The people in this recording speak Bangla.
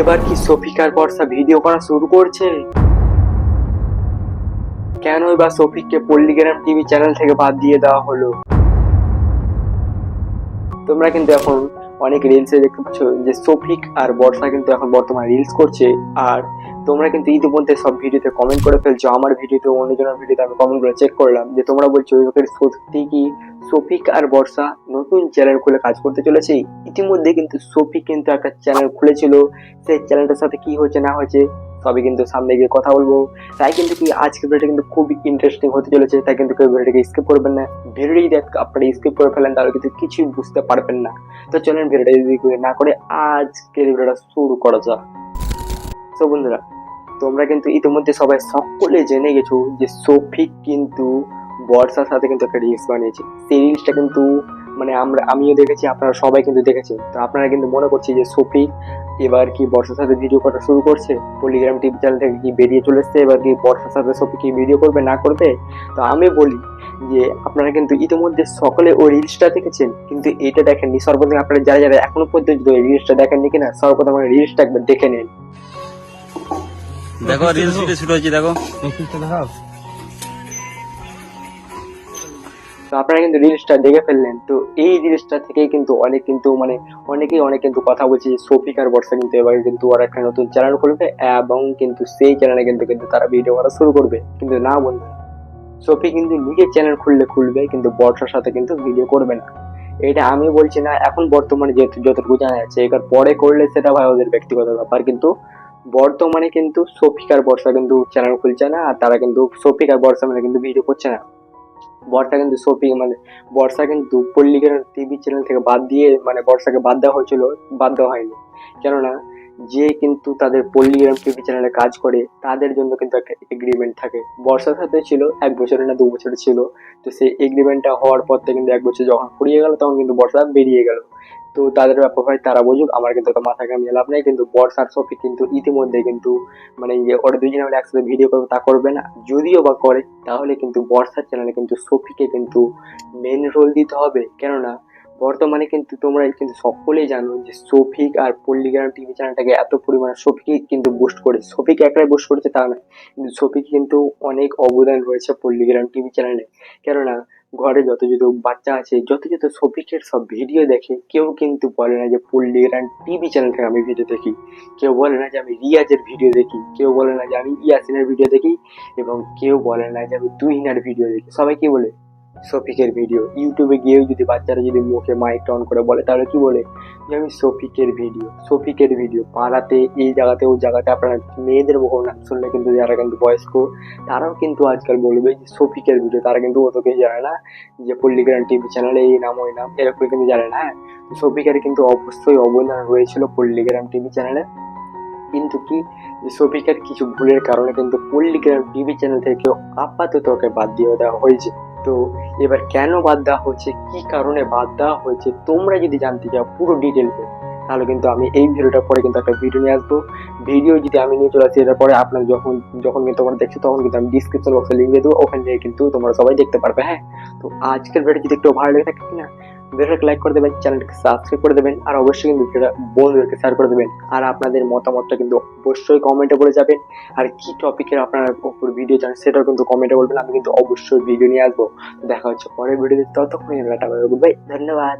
এবার কি সফিকার বর্ষা ভিডিও করা শুরু করছে? কেনই বা সফিককে পল্লিগ্রাম টিভি চ্যানেল থেকে বাদ দিয়ে দেওয়া হলো? তোমরা কিন্তু এখন অনেক রিলসে দেখতে পাচ্ছ যে সফিক আর বর্ষা কিন্তু এখন বর্তমানে রিলস করছে। আর তোমরা কিন্তু ইতিমধ্যে সব ভিডিওতে কমেন্ট করে ফেলছো। আমার ভিডিওতে অন্যজনের ভিডিওতে আমি কমেন্টগুলো চেক করলাম যে তোমরা বলছো লোকের সত্যি কি সফিক আর বর্ষা নতুন চ্যানেল খুলে কাজ করতে চলেছে? ইতিমধ্যে কিন্তু সফিক কিন্তু একটা চ্যানেল খুলেছিল। সেই চ্যানেলটার সাথে কি হয়েছে না হয়েছে সবই কিন্তু সামনে গিয়ে কথা বলব। তাই কিন্তু কি আজকের ভিডিওটা কিন্তু খুবই ইন্টারেস্টিং হতে চলেছে, তাই কিন্তু কেউ ভিডিওটাকে স্কিপ করবেন না। ভিডিওটা যদি আপনারা স্কিপ করে ফেলেন, তাহলে কিন্তু কিছুই বুঝতে পারবেন না। তো চলেন ভিডিওটা যদি না করে, আজকের ভিডিওটা শুরু করা যাক। তো বন্ধুরা, তোমরা কিন্তু ইতিমধ্যে সবাই সকলে জেনে গেছো যে সফিক কিন্তু বর্ষার সাথে কিন্তু একটা রিলস বানিয়েছে। সেই রিলসটা কিন্তু মানে আমরা আমিও দেখেছি আপনারা সবাই কিন্তু দেখেছেন। তো আপনারা কিন্তু মনে করছি যে সফিক এবার কি বর্ষার সাথে ভিডিও করা শুরু করছে? পলিগ্রাম টিভি চ্যানেল থেকে কি বেরিয়ে চলে এসছে? এবার কি বর্ষার সাথে সফিক কি ভিডিও করবে না করবে? তো আমি বলি যে আপনারা কিন্তু ইতিমধ্যে সকলে ওই রিলসটা দেখেছেন। কিন্তু এটা দেখেননি। সর্বপ্রথম আপনারা যারা যারা এখনও পর্যন্ত ওই রিলসটা দেখেননি কিনা সর্বপ্রথম আমার রিলসটা একবার দেখে নিন। দেখো রিলস ভিডিও শুরু হয়েছে দেখো। তো আপনারা কিন্তু রিলসটা দেখে ফেললেন। তো এই রিলসটা থেকেই কিন্তু অনেক কিন্তু মানে অনেকেই অনেক কিন্তু কথা বলছে যে সফিক আর বর্ষা কিন্তু এবার কিন্তু ওরা একটা নতুন চ্যানেল খুলবে এবং কিন্তু সেই চ্যানেলে কিন্তু কিন্তু তারা ভিডিও করা শুরু করবে। কিন্তু না বন্ধু সফি কিন্তু নিজের চ্যানেল খুললে খুলবে, কিন্তু বর্ষার সাথে কিন্তু ভিডিও করবে না। এটা আমি বলছি না, এখন বর্তমানে যেহেতু যতটুকু জানা যাচ্ছে, এবার পরে করলে সেটা ভাই ওদের ব্যক্তিগত ব্যাপার। কিন্তু বর্তমানে কিন্তু সফিক আর বর্ষা কিন্তু চ্যানেল খুলছে না, আর তারা কিন্তু সফিক আর বর্ষা মানে কিন্তু ভিডিও করছে না। বর্ষা কিন্তু সোপি মানে বর্ষা কিন্তু পল্লিকের টিভি চ্যানেল থেকে বাদ দিয়ে মানে বর্ষাকে বাদ দেওয়া হয়েছিল, বাদ দেওয়া হয়নি। কেননা যে কিন্তু তাদের পল্লী পল্লিগ্রাম টিভি চ্যানেলে কাজ করে, তাদের জন্য কিন্তু একটা এগ্রিমেন্ট থাকে। বর্ষার সাথে ছিল, এক বছরের না দু বছরের ছিল। তো সেই এগ্রিমেন্টটা হওয়ার পর থেকে কিন্তু এক বছর যখন ফুরিয়ে গেল, তখন কিন্তু বর্ষা বেরিয়ে গেল। তো তাদের ব্যাপার হয়, তারা বুঝুক, আমার কিন্তু মাথা কামিয়ে লাভ নেই, কিন্তু বর্ষার সফি কিন্তু ইতিমধ্যে কিন্তু মানে যে ওরা দুজনে মিলে একসাথে ভিডিও করবে, তা করবে না। যদিও বা করে, তাহলে কিন্তু বর্ষার চ্যানেলে কিন্তু সফিকে কিন্তু মেন রোল দিতে হবে। কেননা বর্তমানে কিন্তু তোমরা কিন্তু সকলেই জানো যে সফিক আর পল্লিগ্রাম টিভি চ্যানেলটাকে এত পরিমাণে সফিকে কিন্তু বুস্ট করে সফিকে একটাই বুস্ট করেছে তা না কিন্তু সফিক কিন্তু অনেক অবদান রয়েছে পল্লিগ্রাম টিভি চ্যানেলে কেননা, ঘরে যত যত বাচ্চা আছে, যত যত সফিকের সব ভিডিও দেখে, কেউ কিন্তু বলে না যে পল্লিগ্রাম টিভি চ্যানেল থেকে আমি ভিডিও দেখি। কেউ বলে না যে আমি রিয়াজের ভিডিও দেখি। কেউ বলে না যে আমি ইয়াসিনের ভিডিও দেখি এবং কেউ বলে না যে আমি তুহিনার ভিডিও দেখি। সবাই কি বলে? সফিকের ভিডিও ইউটিউবে গিয়েও যদি বাচ্চারা যদি মুখে মাইক অন করে বলে, তাহলে কি বলে? যে আমি সফিকের ভিডিও সফিকের ভিডিও পাড়াতে, এই জায়গাতে, ওই জায়গাতে আপনারা মেয়েদের মুখ নাম শুনলে কিন্তু যারা কিন্তু বয়স্ক, তারাও কিন্তু আজকাল বলবে যে সফিকের ভিডিও তারা কিন্তু অতকেই জানে না যে পল্লিগ্রাম টিভি চ্যানেলে এই নাম, ওই নাম, এরকম কিন্তু জানে না হ্যাঁ? সফিকের কিন্তু অবশ্যই অবদান রয়েছিল পল্লিগ্রাম টিভি চ্যানেলে কিন্তু কি? সফিকের কিছু ভুলের কারণে কিন্তু পল্লিগ্রাম টিভি চ্যানেল থেকে আপাতত ওকে বাদ দিয়ে দেওয়া হয়েছে। তো এবার কেন বাদ দেওয়া হচ্ছে কি কারণে বাদ দেওয়া হয়েছে? তোমরা যদি জানতে চাও পুরো ডিটেলসে তাহলে কিন্তু আমি এই ভিডিওটার পরে কিন্তু একটা ভিডিও নিয়ে আসব। ভিডিও যদি আমি নিয়ে চলে আসি এটার পরে আপনার যখন যখন কিন্তু তোমরা দেখছ, তখন কিন্তু আমি ডিসক্রিপশন বক্সে লিঙ্ক দিয়ে দেবো। ওখান কিন্তু তোমরা সবাই দেখতে পারবে হ্যাঁ? তো আজকের ভিডিও যদি একটু ভালো লেগে থাকে কিনা ভিডিওটাকে লাইক করে দেবেন চ্যানেলটাকে সাবস্ক্রাইব করে দেবেন, আর অবশ্যই কিন্তু ভিডিওটা বন্ধুদেরকে শেয়ার করে দেবেন। আর আপনাদের মতামতটা কিন্তু অবশ্যই কমেন্টে বলে যাবেন। আর কি টপিকের আপনারা উপর ভিডিও চান সেটাও কিন্তু কমেন্টে বলবেন। আমি কিন্তু অবশ্যই ভিডিও নিয়ে আসব। দেখা হচ্ছে পরের ভিডিওতে ততক্ষণ ধন্যবাদ।